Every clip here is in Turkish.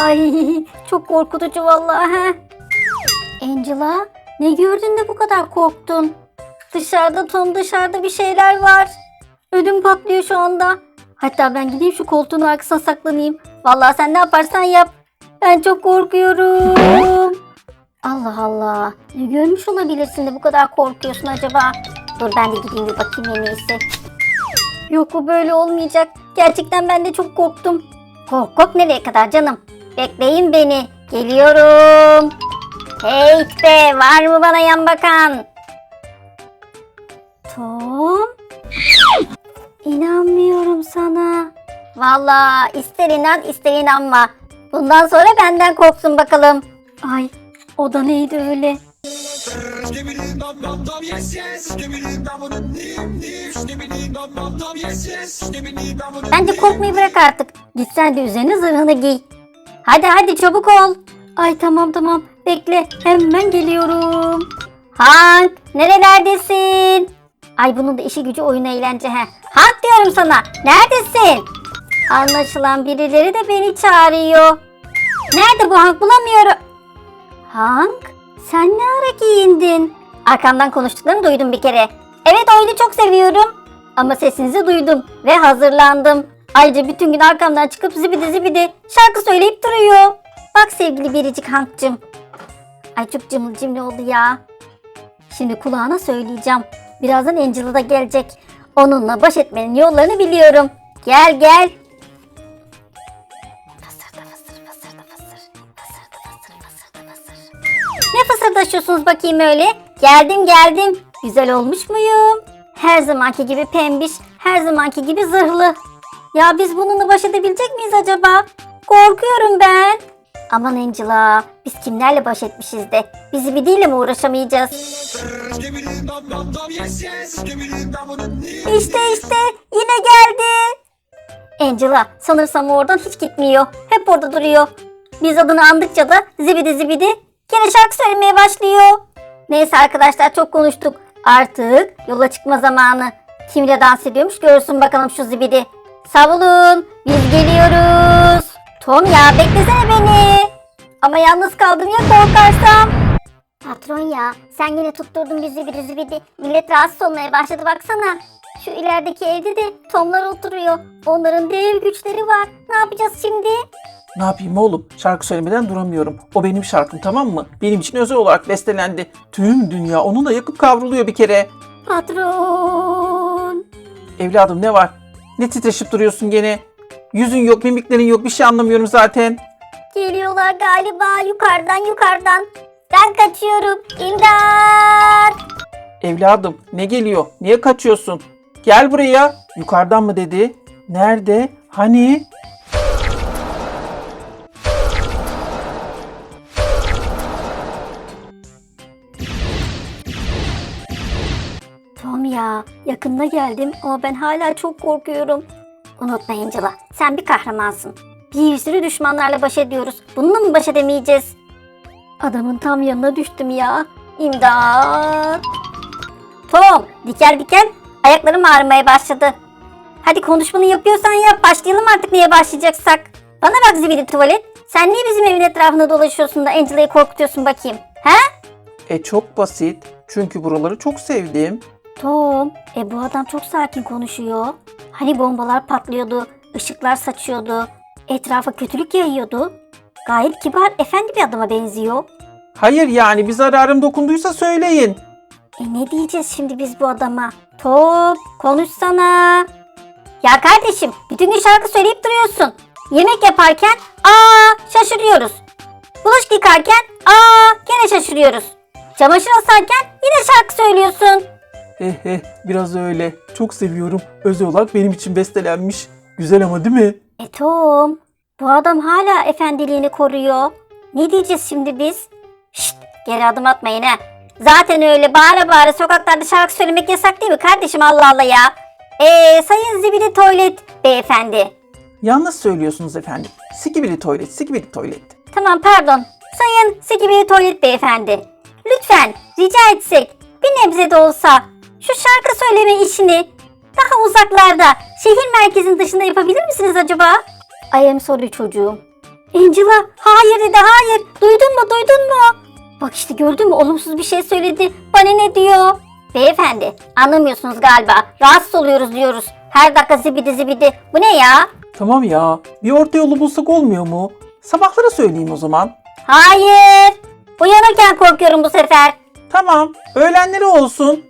Ay çok korkutucu vallahi. he. Angela ne gördün de bu kadar korktun? Dışarıda Tom dışarıda bir şeyler var. Ödüm patlıyor şu anda. Hatta ben gideyim şu koltuğun arkasına saklanayım. Vallahi sen ne yaparsan yap. Ben çok korkuyorum. Allah Allah. Ne görmüş olabilirsin de bu kadar korkuyorsun acaba? Dur ben de gideyim bir bakayım en iyisi. Yok bu böyle olmayacak. Gerçekten ben de çok korktum. Kork kork nereye kadar canım? Bekleyin beni. Geliyorum. Hey be var mı bana yan bakan? Tom? İnanmıyorum sana. Valla ister inan ister inanma. Bundan sonra benden korksun bakalım. Ay o da neydi öyle? Bence korkmayı bırak artık. Git sen de üzerine zırhını giy. Hadi hadi çabuk ol. Ay tamam tamam. Bekle hemen geliyorum. Hank nerelerdesin? Ay bunun da işi gücü oyun eğlence he. Hank diyorum sana. Neredesin? Anlaşılan birileri de beni çağırıyor. Nerede bu Hank bulamıyorum. Hank sen ne ara giyindin? Arkamdan konuştuklarını duydum bir kere. Evet oyunu çok seviyorum. Ama sesinizi duydum ve hazırlandım. Ayrıca bütün gün arkamdan çıkıp zibidi zibidi şarkı söyleyip duruyor. Bak sevgili biricik Hank'cım. Ay çok cımlı cimri oldu ya. Şimdi kulağına söyleyeceğim. Birazdan Angela da gelecek. Onunla baş etmenin yollarını biliyorum. Gel gel. Ne fısırdaşıyorsunuz bakayım öyle? Geldim geldim. Güzel olmuş muyum? Her zamanki gibi pembiş, her zamanki gibi zırhlı. Ya biz bununla baş edebilecek miyiz acaba? Korkuyorum ben. Aman Angela, biz kimlerle baş etmişiz de bizi bir dille mi uğraşamayacağız? İşte işte yine geldi. Angela sanırsam oradan hiç gitmiyor. Hep orada duruyor. Biz adını andıkça da zibidi zibidi gene şarkı söylemeye başlıyor. Neyse arkadaşlar çok konuştuk. Artık yola çıkma zamanı. Kimle dans ediyormuş görsün bakalım şu zibidi. Savulun biz geliyoruz. Tom ya beklesene beni. Ama yalnız kaldım ya korkarsam. Patron ya sen yine tutturdun bizi bir zibidi. Millet rahatsız olmaya başladı baksana. Şu ilerideki evde de Tomlar oturuyor. Onların dev güçleri var. Ne yapacağız şimdi? Ne yapayım oğlum? Şarkı söylemeden duramıyorum. O benim şarkım tamam mı? Benim için özel olarak bestelendi. Tüm dünya onunla yakıp kavruluyor bir kere. Patron. Evladım ne var? Ne titreşip duruyorsun gene? Yüzün yok, mimiklerin yok, bir şey anlamıyorum zaten. Geliyorlar galiba yukarıdan yukarıdan. Ben kaçıyorum. İmdat. Evladım ne geliyor? Niye kaçıyorsun? Gel buraya. Yukarıdan mı dedi? Nerede? Hani? Ya yakında geldim ama ben hala çok korkuyorum. Unutma Angela sen bir kahramansın. Bir sürü düşmanlarla baş ediyoruz. Bununla mı baş edemeyeceğiz? Adamın tam yanına düştüm ya. İmdat. Tom diker diker ayaklarım ağrımaya başladı. Hadi konuşmanı yapıyorsan yap başlayalım artık neye başlayacaksak. Bana bak zibidi tuvalet. Sen niye bizim evin etrafında dolaşıyorsun da Angela'yı korkutuyorsun bakayım? He? E çok basit. Çünkü buraları çok sevdim. Tom, e bu adam çok sakin konuşuyor. Hani bombalar patlıyordu, ışıklar saçıyordu, etrafa kötülük yayıyordu. Gayet kibar, efendi bir adama benziyor. Hayır yani bir zararım dokunduysa söyleyin. E ne diyeceğiz şimdi biz bu adama? Tom, konuşsana. Ya kardeşim, bütün gün şarkı söyleyip duruyorsun. Yemek yaparken, aa şaşırıyoruz. Bulaşık yıkarken, aa gene şaşırıyoruz. Çamaşır asarken yine şarkı söylüyorsun. He he biraz öyle. Çok seviyorum. Özel olarak benim için bestelenmiş. Güzel ama değil mi? E Tom, bu adam hala efendiliğini koruyor. Ne diyeceğiz şimdi biz? Şşt, geri adım atmayın ha. Zaten öyle bağıra bağıra sokaklarda şarkı söylemek yasak değil mi kardeşim Allah Allah ya. Eee sayın zibidi tuvalet beyefendi. Yalnız söylüyorsunuz efendim. Sikibili tuvalet, sikibili tuvalet. Tamam pardon. Sayın zibidi tuvalet beyefendi. Lütfen rica etsek bir nebze de olsa şu şarkı söyleme işini daha uzaklarda şehir merkezinin dışında yapabilir misiniz acaba? I am sorry çocuğum. Angela hayır dedi hayır. Duydun mu duydun mu? Bak işte gördün mü olumsuz bir şey söyledi. Bana ne diyor? Beyefendi anlamıyorsunuz galiba. Rahatsız oluyoruz diyoruz. Her dakika zibidi zibidi. Bu ne ya? Tamam ya. Bir orta yolu bulsak olmuyor mu? Sabahlara söyleyeyim o zaman. Hayır. Uyanırken korkuyorum bu sefer. Tamam. Öğlenleri olsun.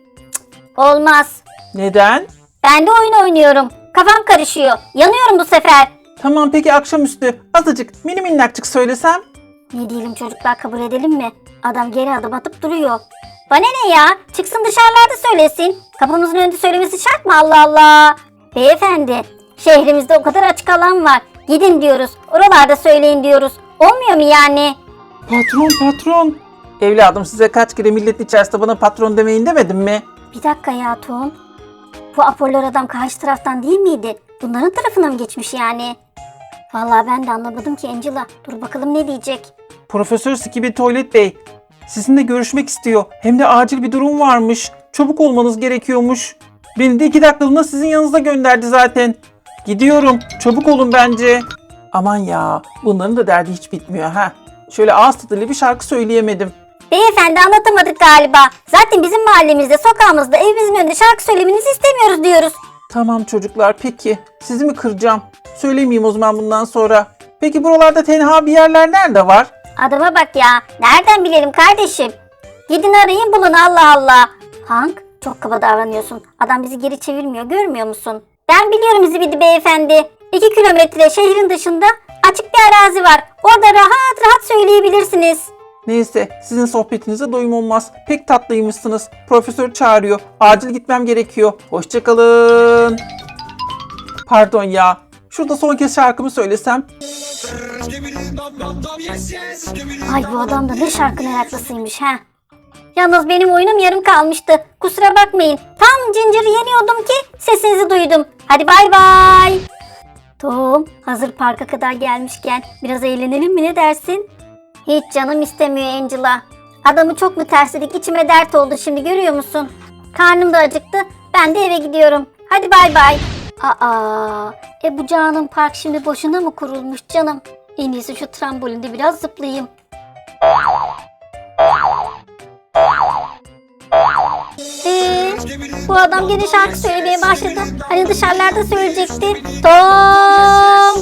Olmaz. Neden? Ben de oyun oynuyorum. Kafam karışıyor. Yanıyorum bu sefer. Tamam peki akşamüstü azıcık mini minnakçık söylesem. Ne diyelim çocuklar kabul edelim mi? Adam geri adım atıp duruyor. Bana ne ya? Çıksın dışarılarda söylesin. Kapımızın önünde söylemesi şart mı Allah Allah? Beyefendi, şehrimizde o kadar açık alan var. Gidin diyoruz. Oralarda söyleyin diyoruz. Olmuyor mu yani? Patron patron. Evladım size kaç kere milletin içerisinde bana patron demeyin demedim mi? Bir dakika ya Tom. Bu Apollor adam karşı taraftan değil miydi? Bunların tarafına mı geçmiş yani? Vallahi ben de anlamadım ki Angela. Dur bakalım ne diyecek. Profesör Skibi Tuvalet Bey. Sizinle görüşmek istiyor. Hem de acil bir durum varmış. Çabuk olmanız gerekiyormuş. Beni de iki dakikalığına sizin yanınıza gönderdi zaten. Gidiyorum. Çabuk olun bence. Aman ya. Bunların da derdi hiç bitmiyor ha. Şöyle ağız tadıyla bir şarkı söyleyemedim. Beyefendi anlatamadık galiba. Zaten bizim mahallemizde, sokağımızda, evimizin önünde şarkı söylemenizi istemiyoruz diyoruz. Tamam çocuklar peki. Sizi mi kıracağım? Söylemeyeyim o zaman bundan sonra. Peki buralarda tenha bir yerler nerede var? Adama bak ya. Nereden bilelim kardeşim? Gidin arayın bulun Allah Allah. Hank çok kaba davranıyorsun. Adam bizi geri çevirmiyor görmüyor musun? Ben biliyorum Zibidi beyefendi. İki kilometre şehrin dışında açık bir arazi var. Orada rahat rahat söyleyebilirsiniz. Neyse sizin sohbetinize doyum olmaz. Pek tatlıymışsınız. Profesör çağırıyor. Acil gitmem gerekiyor. Hoşçakalın. Pardon ya. Şurada son kez şarkımı söylesem. Ay bu adam da ne şarkı meraklısıymış ha. Yalnız benim oyunum yarım kalmıştı. Kusura bakmayın. Tam Ginger'ı yeniyordum ki sesinizi duydum. Hadi bay bay. Tom hazır parka kadar gelmişken biraz eğlenelim mi ne dersin? Hiç canım istemiyor Angela. Adamı çok mu tersledik içime dert oldu şimdi görüyor musun? Karnım da acıktı. Ben de eve gidiyorum. Hadi bay bay. Aa, e bu Canım Park şimdi boşuna mı kurulmuş canım? En iyisi şu trambolinde biraz zıplayayım. Ee, bu adam gene şarkı söylemeye başladı. Hani dışarılarda söyleyecekti. Tom!